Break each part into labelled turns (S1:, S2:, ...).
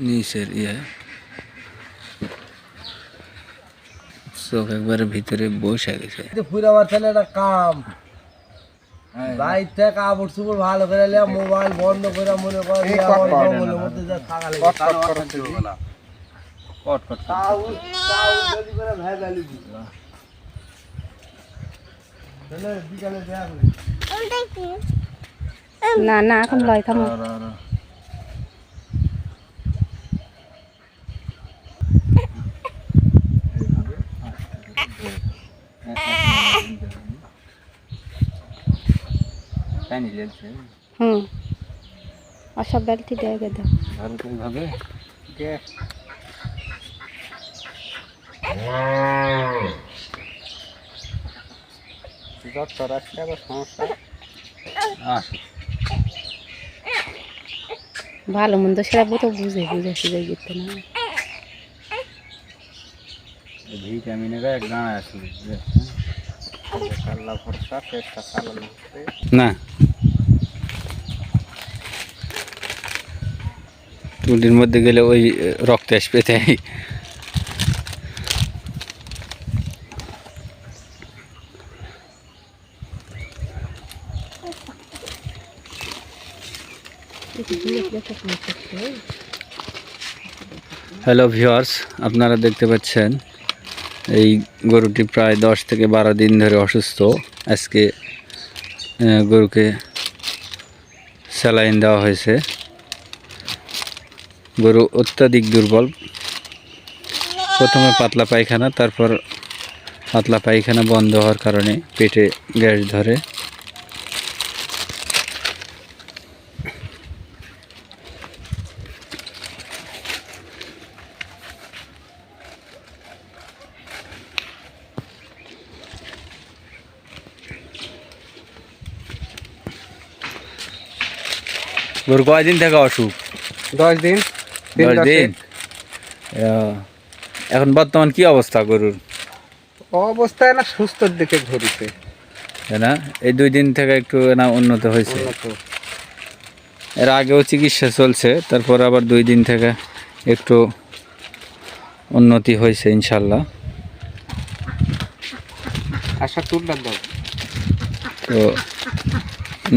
S1: নিচের ইয়ে চোখ একবারে ভিতরে বসে গেছে
S2: ফুরাবার ছেলে একটা কাম বাইর থেকে কাপড় চুপড় ভালো করে লিয়া মোবাইল বন্ধ করে মনে করে লিয়া আমার জঙ্গলের মধ্যে যা যত আবার সমস্যা।
S3: ভালো মন্দ সেটা তো বুঝে বুঝে সুঝে যেতে না।
S1: ভিটামিনের এক দাঁড়া আছে না। টুলির মধ্যে গেলে ওই রক্ত আসবে, তাই? হ্যালো ভিউয়ার্স আপনারা দেখতে পাচ্ছেন, এই গরুটি প্রায় দশ থেকে বারো দিন ধরে অসুস্থ। আজকে গরুকে স্যালাইন দেওয়া হয়েছে। গরু অত্যাধিক দুর্বল। প্রথমে পাতলা পায়খানা, তারপর পাতলা পায়খানা বন্ধ হওয়ার কারণে পেটে গ্যাস ধরে। গরু কয়দিন থেকে অসুখ?
S2: দশ দিন।
S1: দশ দিন এখন বর্তমান কি অবস্থা গরুর?
S2: অবস্থা না সুস্থর দিকে ঘুরিতে
S1: না? এই দুই দিন থেকে একটু না উন্নত হয়েছে। এর আগেও চিকিৎসা চলছে তারপর আবার দুই দিন থেকে একটু উন্নতি হয়েছে ইনশাল্লাহ
S2: আশা
S1: তো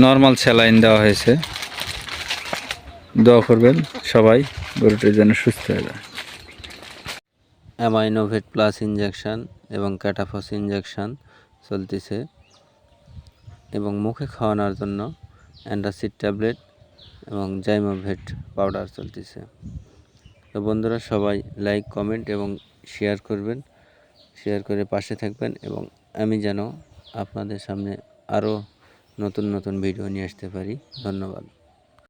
S1: নর্মাল স্যালাইন দেওয়া হয়েছে। দোয়া করবেন সবাই গরুটির যেন সুস্থ হয়ে যায়। অ্যামাইনোভেট প্লাস ইঞ্জেকশান এবং ক্যাটাফস ইনজেকশন চলতেছে এবং মুখে খাওয়ানোর জন্য অ্যান্টাসিড ট্যাবলেট এবং জাইমোভেট পাউডার চলতেছে। তো বন্ধুরা সবাই লাইক, কমেন্ট এবং শেয়ার করবেন, শেয়ার করে পাশে থাকবেন এবং আমি যেন আপনাদের সামনে আরও নতুন নতুন ভিডিও নিয়ে আসতে পারি। ধন্যবাদ।